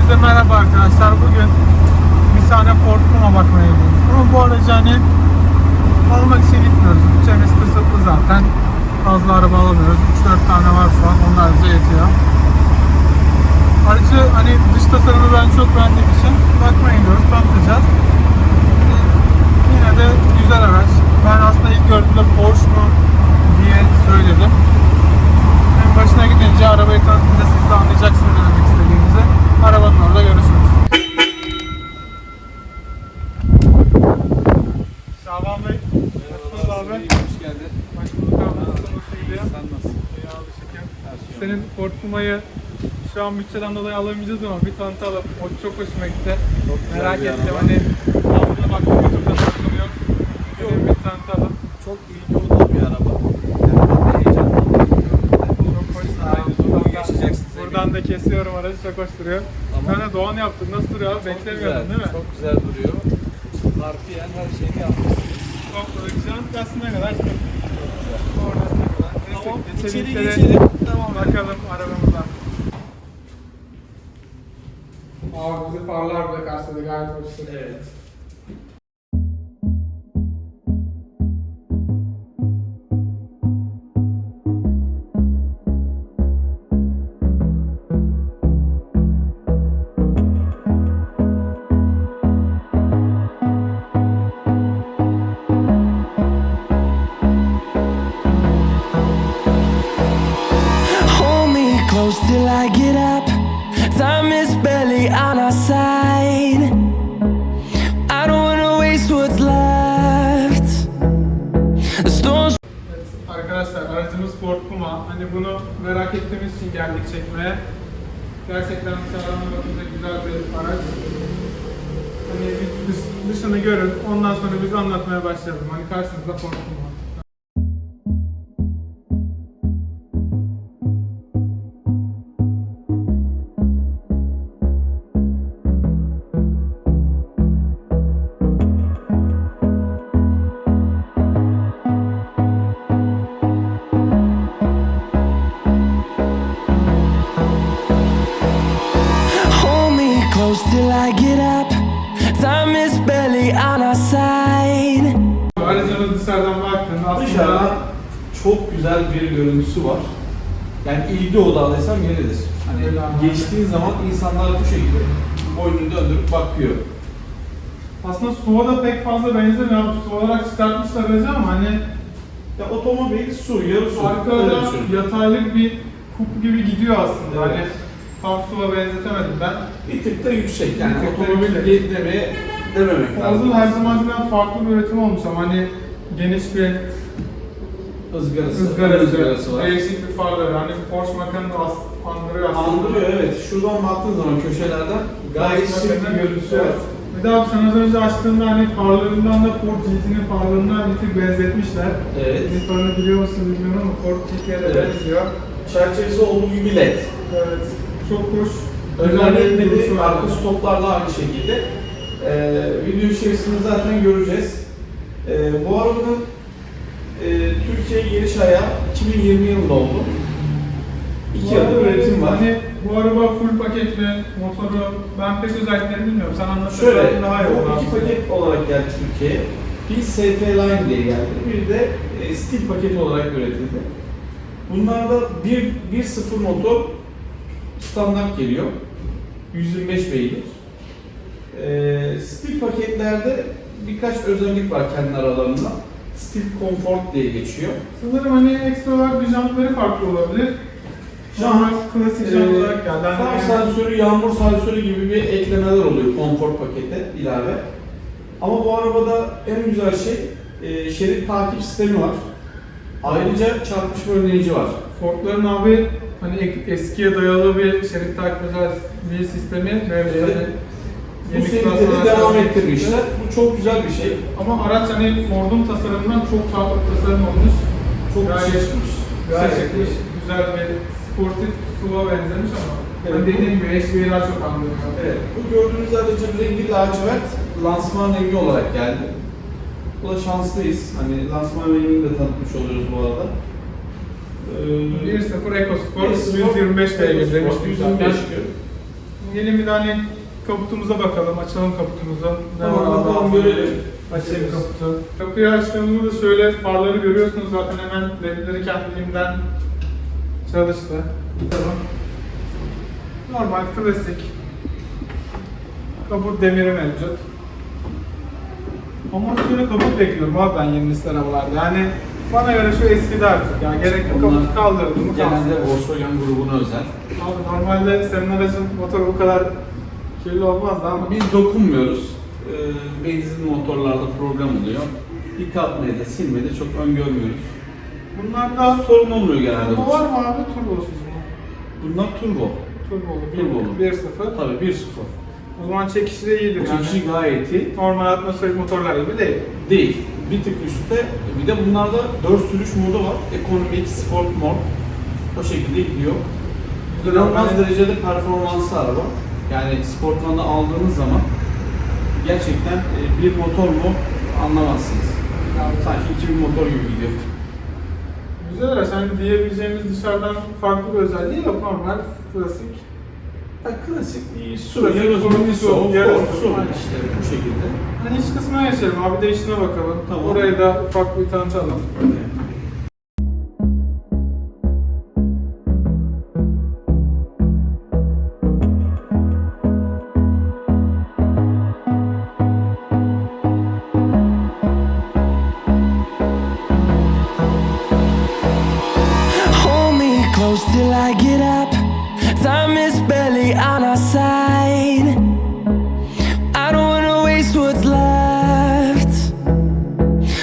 Size merhaba arkadaşlar. Bugün bir tane Ford Puma bakmaya gidiyoruz. Ama bu aracı hani almak için gitmiyoruz. Bütçemiz kısıtlı zaten. Fazla araba alamıyoruz. 3-4 tane var şu an. Onlar bize yetiyor. Aracı hani dış tasarımı ben çok beğendiğim için bakmaya gidiyoruz. Tanıtacağız. Yine de güzel araç. Ben aslında ilk gördüğümde Porsche mu diye söyledim. Başına gidince arabayı tanıtınca siz de anlayacaksınız ne demek istediğimizi. Arabanın orada görüşürüz. Şaban Bey, nasılsınız abi? Hoş geldin. Hoş bulduk abi. Nasılsın? Nasıl gidiyor? Sen nasılsın? İyi abi şeker. Her şey Senin Ford Puma'yı şu an bütçeden dolayı alamayacağız ama bir tanıtalım. O çok hoşuma gitti. Çok Merak ettim hani altına baktım YouTube'da satılıyor. Bir tanıtalım. Çok ilgi olduğu bir araba. Yani ben de heyecanlandım. Çok hoş. Aynı durumu geçeceksiniz. Kesiyorum aracı çok hoş duruyor. Tamam. Sen de Doğan yaptın. Nasıl duruyor abi? Çok Beklemiyordun güzel, değil mi? Çok güzel duruyor. Harfiyen her şeyini yapmışsınız. Topladık. Jant aslına kadar çok Orasına kadar. Neyse, Tamam, geçelim içeri içeri. geçelim. Tamam. Bakalım arabamıza. Abi bizi farlar bile karşıladı gayet hoş duruyor. Evet. İçin geldik çekmeye. Gerçekten dışarıdan bakınca güzel bir araç. Hani dış- dışını görün. Ondan sonra biz anlatmaya başlayalım. Hani karşınızda Ford. Our side. Aracımız dışarıdan baktığında aslında çok güzel bir görüntüsü var. Yani ilgi odağlıysam yeridir. Hani Öyle geçtiğin zaman insanlar bu şekilde boynunu döndürüp bakıyor. aslında SUV'a da pek fazla benzemiyor. SUV olarak çıkartmışlar aracı ama hani Ya otomobil su, yarı su. arkada yataylık bir kup gibi gidiyor aslında. Evet. Hani tam SUV'a benzetemedim ben. Bir tık da yüksek. Yani otomobil demeye dememek lazım. Fazla her zamankinden farklı bir üretim olmuş ama hani geniş bir ızgarası, ızgarası, ızgarası var. değişik bir farları. Hani Porsche Macan'ı da as- andırıyor aslında. Andırıyor evet. Şuradan baktığın zaman köşelerden gayet Porsche şık bir Macan'ın- görüntüsü Evet. var. Bir de abi sen az önce açtığında hani farlarından da Ford GT'nin farlarından bir tık benzetmişler. Evet. Bir farını biliyor musun bilmiyorum ama Ford GT'ye de Evet. benziyor. Çerçevesi olduğu gibi led. Evet. Çok hoş. Önler Güzel bir yetmedi, duruşu var. arka stoplar da aynı şekilde. Ee, video içerisinde zaten göreceğiz. Ee, bu arabanın e, Türkiye geliş ayağı 2020 yılında oldu. İki yıldır üretim var. Hani bu araba full paket mi? Motoru ben pek özelliklerini bilmiyorum. Sen anlatırsan Şöyle, daha iyi olur. iki aslında. paket olarak geldi Türkiye'ye. Bir ST Line diye geldi, bir de e, Steel paketi olarak üretildi. Bunlarda 1.0 motor standart geliyor. 125 beygir. Ee, Steel paketlerde birkaç özellik var kendi aralarında. Steel Comfort diye geçiyor. Sanırım hani ekstra olarak bir jantları farklı olabilir. Jant, klasik jant Ee, olarak geldi. Hani far sensörü, yağmur sensörü gibi bir eklemeler oluyor konfor pakete ilave. Ama bu arabada en güzel şey e, şerit takip sistemi var. Ayrıca çarpışma önleyici var. Ford'ların abi hani eskiye dayalı bir şerit takip özel bir sistemi mevcut. Evet. Bu yeni olarak devam ettirmişler. Bu çok güzel bir şey. Ama araç hani Ford'un tasarımından çok farklı bir tasarım olmuş. Çok Gayet- çıkmış. Gayet iyi. Güzel bir sportif SUV'a benzemiş ama Evet. hani dediğim gibi HD'yi daha çok andırıyor. Evet, bu gördüğünüz aracın rengi lacivert, lansman rengi olarak geldi. Bu da şanslıyız. Hani lansman rengini de tanıtmış oluyoruz bu arada. Ee, 1.0 EcoSport 1.0 125 beygir demiştik 125 zaten. bir tane kaputumuza bakalım. Açalım kaputumuzu. Ne Tamam, var abi? görelim. Açayım kaputu. Kapıyı açtığımızda da şöyle farları görüyorsunuz zaten hemen ledleri kendiliğinden çalıştı. Tamam. Normal, klasik. Kaput demiri mevcut. Ama şöyle kaput bekliyorum abi ben yeni nesil arabalarda. Yani bana göre şu eskidi artık ya. Gerek yok kaput kaldırdım mı Genelde. Volkswagen grubuna özel. Abi normalde senin aracın motoru bu kadar kirli olmazdı ama Biz dokunmuyoruz. Ee, benzinli motorlarda problem oluyor. Yıkatmayı da silmeyi de çok öngörmüyoruz. bunlarda Sorun olmuyor genelde. bu. var mı abi turbosuz mu? Bunlar turbo. Turbolu. Turbolu. 1.0. Tabii 1.0. O zaman çekişi de iyidir yani. Çekişi gayet iyi. Normal atmosferik motorlar gibi değil. Değil. Bir tık üstte. Bir de bunlarda 4 sürüş modu var. Ekonomik, sport mod. O şekilde gidiyor. İnanılmaz Yani- derecede performanslı araba. Yani sportmanda aldığınız zaman gerçekten e, bir motor mu anlamazsınız. Sanki 2000 motor gibi gidiyor. Güzel araç. Hani diyebileceğimiz dışarıdan farklı bir özelliği yok. Normal, klasik. Ya klasik bir su, Klasik yarı kurulu su, su, yarı su, işte bu şekilde. Hani iç kısmına geçelim abi de içine bakalım. Tamam. Orayı da ufak bir tanıtalım. Hold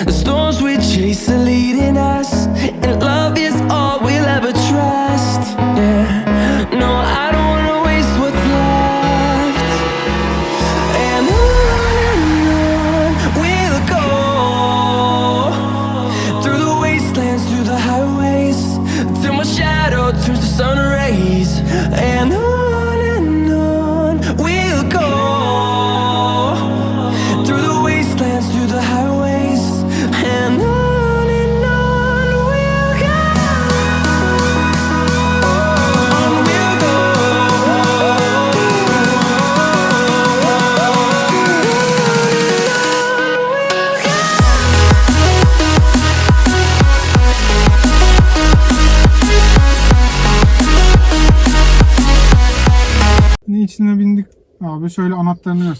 The storms we chase are leading us, and love is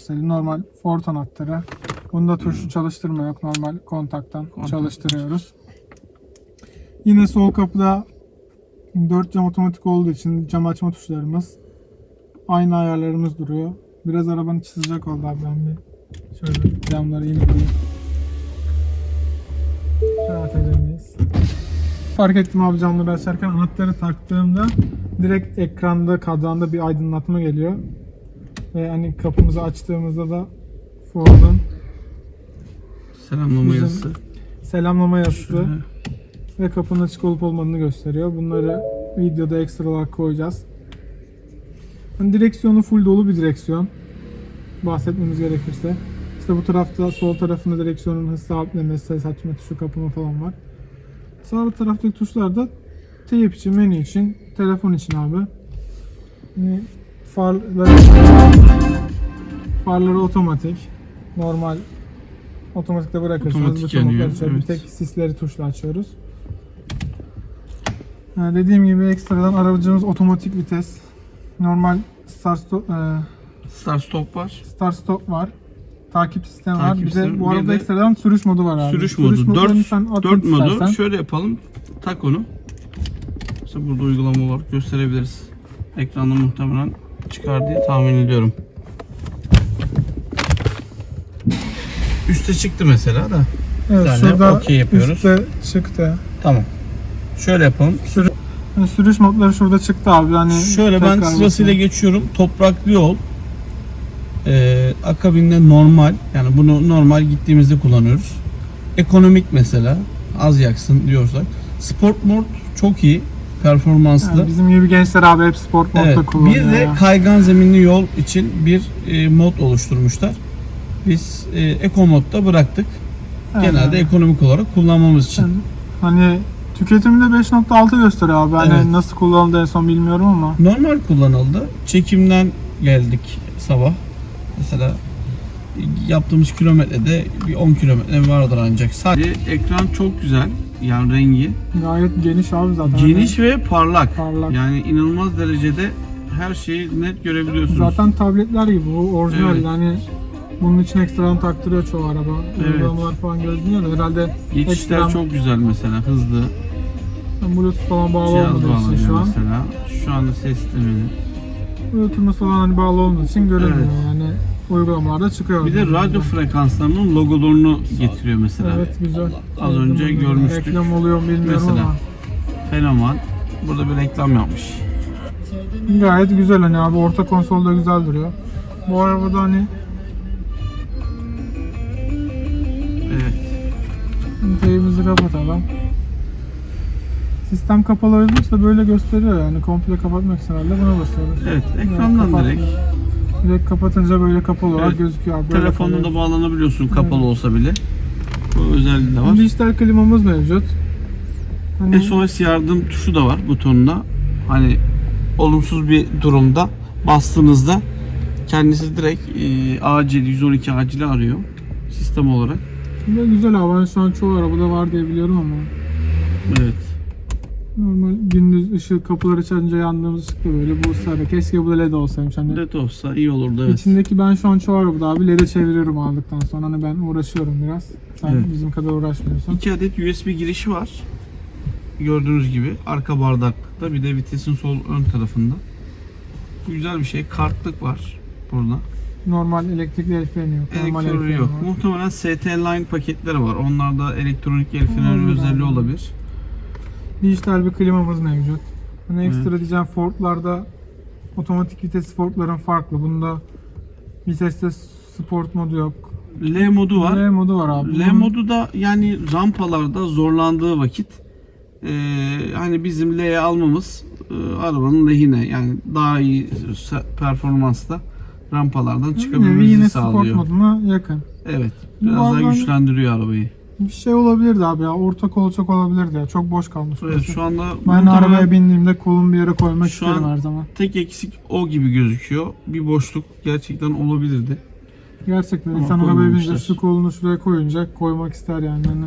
göstereyim. Normal Ford anahtarı. Bunda tuşlu çalıştırma yok. Normal kontaktan çalıştırıyoruz. Yine sol kapıda 4 cam otomatik olduğu için cam açma tuşlarımız. Aynı ayarlarımız duruyor. Biraz arabanın içi sıcak oldu abi ben bir şöyle camları indireyim. Rahat edemeyiz. Fark ettim abi camları açarken anahtarı taktığımda direkt ekranda kadrando bir aydınlatma geliyor. Ve hani kapımızı açtığımızda da Ford'un Selamlama yazısı. selamlama yazısı ve kapının açık olup olmadığını gösteriyor. Bunları videoda ekstra olarak koyacağız. Hani direksiyonu full dolu bir direksiyon. Bahsetmemiz gerekirse. İşte bu tarafta sol tarafında direksiyonun hız sabitlemesi, ses açma tuşu, kapama falan var. Sağ taraftaki tuşlar da teyip için, menü için, telefon için abi. Hani farları, farları otomatik. Normal otomatikte bırakırsanız Otomatik bütün yanıyor, açıyor. Bir evet. tek sisleri tuşla açıyoruz. Ha, dediğim gibi ekstradan aracımız otomatik vites. Normal start stop, e, Start stop var. start stop var. Takip sistemi var. Bir de bu arada de ekstradan sürüş modu var abi. Sürüş modu. modlarını 4, sen atmak 4 modu. istersen. Şöyle yapalım. Tak onu. İşte burada uygulama olarak gösterebiliriz. Ekranda muhtemelen çıkar diye tahmin ediyorum. Üste çıktı mesela da. Evet, tane şurada okey yapıyoruz. üstte çıktı. Tamam. Şöyle yapalım. Yani sürüş modları şurada çıktı abi. Hani Şöyle ben sırasıyla geçiyorum. Topraklı yol. Ee, akabinde normal. Yani bunu normal gittiğimizde kullanıyoruz. Ekonomik mesela. Az yaksın diyorsak. Sport mod çok iyi. Performanslı. Yani bizim gibi gençler abi hep sport modda Evet, kullanıyor. bir de ya. kaygan zeminli yol için bir e, mod oluşturmuşlar. Biz e, eko modda bıraktık. Yani Genelde ekonomik olarak kullanmamız için. sen- hani Tüketimde 5.6 gösteriyor abi. Hani Evet. nasıl kullanıldı en son bilmiyorum ama. Normal kullanıldı. Çekimden geldik sabah. Mesela yaptığımız kilometrede bir 10 kilometre vardır ancak. Sadece ekran çok güzel. Yani rengi. Gayet geniş abi zaten. Geniş ve parlak. Parlak. Yani inanılmaz derecede her şeyi net görebiliyorsunuz. Zaten tabletler gibi bu orijinal Evet. yani bunun için ekstradan taktırıyor çoğu araba. Evet. Uygulamalar falan gözüküyor da herhalde Geçişler ekstradan- çok güzel mesela. Hızlı. Bluetooth falan bağlı olmadığı için şu an. mesela. Şu anda ses sistemini. Bluetooth'umuz falan hani bağlı olmadığı için görünmüyor Evet. yani uygulamalarda çıkıyor. Bir de radyo frekanslarının logolarını getiriyor mesela. Evet güzel. Az önce görmüştük. Reklam oluyor mu bilmiyorum Mesela. ama. Fenomen. Burada bir reklam yapmış. Gayet güzel hani abi orta konsolda güzel duruyor. Bu arabada hani Evet. teyimizi kapatalım. Sistem kapalı olduğuysa böyle gösteriyor yani komple kapatmak için herhalde buna basıyoruz. Evet, ekrandan kapat- direkt. Direkt kapatınca böyle kapalı olarak Evet. gözüküyor. abi, Böyle Telefonla da bağlanabiliyorsun kapalı olsa bile. Bu özelliği de var. Dijital klimamız mevcut. Hani SOS yardım tuşu da var butonunda. Hani olumsuz bir durumda bastığınızda kendisi direkt e, acil 112 acili arıyor sistem olarak. bu güzel abi. Ben şu an çoğu arabada var diye biliyorum ama. Evet. Normal gündüz ışık kapıları açınca yandığımız ışık da böyle bu sarı. Keşke bu da LED olsaymış. Hani LED olsa iyi olurdu evet. İçindeki ben şu an çoğu arabada abi LED'e çeviriyorum aldıktan sonra. Hani ben uğraşıyorum biraz. Sen Evet. bizim kadar uğraşmıyorsun. 2 adet USB girişi var. Gördüğünüz gibi arka bardakta bir de vitesin sol ön tarafında. Güzel bir şey. Kartlık var burada. Normal elektrikli el freni yok. Normal el Elektronik freni yok. var. Muhtemelen ST Line paketleri var. Onlarda elektronik el freni Olabilir özelliği abi. olabilir. Dijital bir klimamız mevcut. Hani ekstra Evet. diyeceğim Ford'larda otomatik vites Ford'ların farklı. Bunda viteste sport modu yok. L modu var. L modu var abi. L modu da yani rampalarda zorlandığı vakit eee, hani bizim L'ye almamız eee, arabanın lehine yani daha iyi performansta rampalardan çıkabilmemizi yine sport sağlıyor. moduna yakın. Evet. Biraz daha arabanın- güçlendiriyor arabayı. Bir şey olabilirdi abi ya. Orta kolçak olabilirdi ya. Çok boş kalmış. Evet burası. şu anda Ben arabaya bindiğimde kolumu bir yere koymak Şu isterim an- her zaman. tek eksik o gibi gözüküyor. Bir boşluk gerçekten olabilirdi. Gerçekten Ama insan arabaya binince şu kolunu şuraya koyunca koymak ister yani. Hani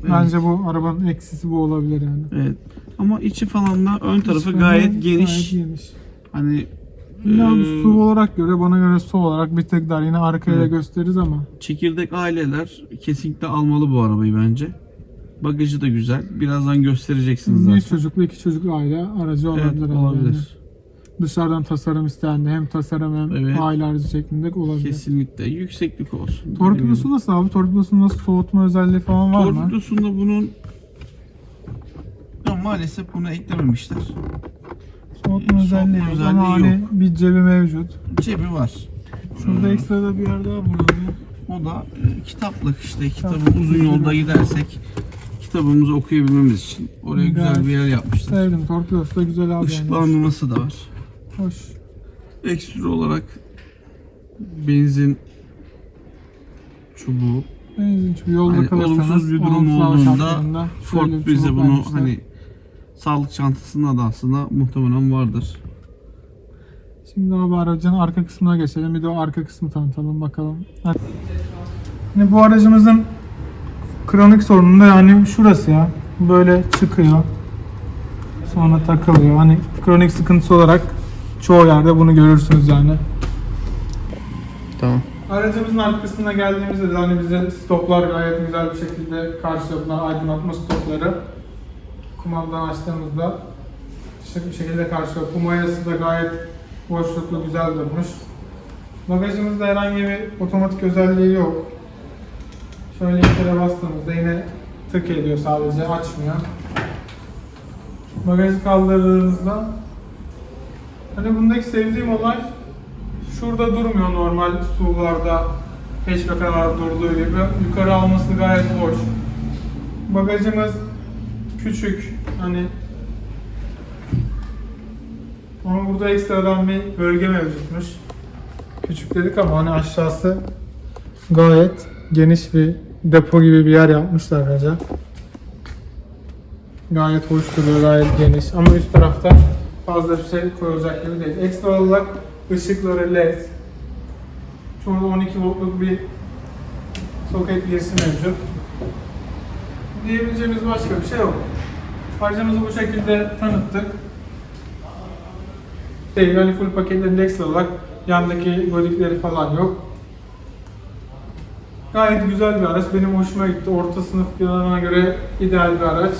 Evet. Bence bu arabanın eksisi bu olabilir yani. Evet. Ama içi falan da ön tarafı gayet geniş. Gayet geniş. Hani Yine abi eee, su olarak göre bana göre su olarak bir tek dar yine arkaya da gösteririz ama Çekirdek aileler kesinlikle almalı bu arabayı bence. Bagajı da güzel. Birazdan göstereceksiniz bir zaten. çocuklu iki çocuklu aile aracı olabilir. Evet, abi yani. olabilir. Dışarıdan tasarım isteyen de hem tasarım hem Evet. aile aracı şeklinde olabilir. Kesinlikle yükseklik olsun. Torpidosu nasıl abi? Torpidosunda soğutma özelliği falan var mı? Torpidosunda bunun ya maalesef bunu eklememişler. Soğutma Soğutma özelliği yok özelliği ama hani bir cebi mevcut. Cebi var. Şurada Hmm. ekstra da bir yer daha burada. O da e, kitaplık işte kitabı Kitap. uzun yolda gidersek kitabımızı okuyabilmemiz için oraya güzel Gayet bir yer yapmışlar. Sevdim. Torpidosu da güzel abi yani. Işıklandırması da var. Hoş. Ekstra olarak benzin çubuğu. Benzin çünkü yolda Hani kalırsanız olumsuz bir durum olduğunda Ford bize bunu hani sağlık çantasında da aslında muhtemelen vardır. Şimdi abi aracın arka kısmına geçelim. Bir de o arka kısmı tanıtalım bakalım. Şimdi bu aracımızın kronik sorunu da yani şurası ya. Böyle çıkıyor. Sonra takılıyor. Hani kronik sıkıntısı olarak çoğu yerde bunu görürsünüz yani. Tamam. Aracımızın arka kısmına geldiğimizde de hani bize stoplar gayet güzel bir şekilde karşılıyor. Bunlar aydınlatma stopları. Kumandadan açtığımızda şık bir şekilde karşılıyor. Kumayası da gayet boşluklu güzel durmuş. Bagajımızda herhangi bir otomatik özelliği yok. Şöyle kere bastığımızda yine tık ediyor sadece açmıyor. Bagajı kaldırdığımızda hani bundaki sevdiğim olay şurada durmuyor normal SUV'larda hatchback'larda durduğu gibi. Yukarı alması gayet hoş. Bagajımız küçük. Hani ama burada ekstradan bir bölge mevcutmuş. Küçük dedik ama hani aşağısı gayet geniş bir depo gibi bir yer yapmışlar araca. Gayet hoş duruyor, gayet geniş. Ama üst tarafta fazla bir şey koyulacak gibi değil. Ekstra olarak ışıkları LED. Şurada 12 voltluk bir soket girişi mevcut. Diyebileceğimiz başka bir şey yok. Aracımızı bu şekilde tanıttık. Değil, yani full paketlerinde ekstra olarak yandaki godikleri falan yok. Gayet güzel bir araç. Benim hoşuma gitti. Orta sınıf fiyatlarına göre ideal bir araç.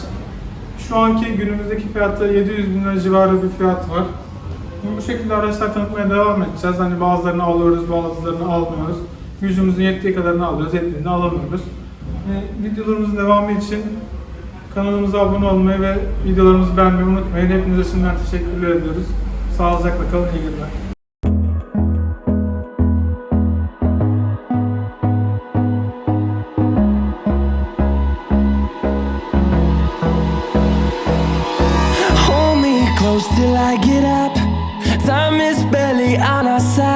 Şu anki günümüzdeki fiyatı 700 bin lira civarı bir fiyat var. Bu şekilde araçlar tanıtmaya devam edeceğiz. Hani bazılarını alıyoruz, bazılarını almıyoruz. Gücümüzün yettiği kadarını alıyoruz, yettiğinde alamıyoruz. Ve videolarımızın devamı için kanalımıza abone olmayı ve videolarımızı beğenmeyi unutmayın. Hepinize şimdiden teşekkürler ediyoruz. Sağlıcakla kalın, iyi günler. Till I get up. Time is barely on our side.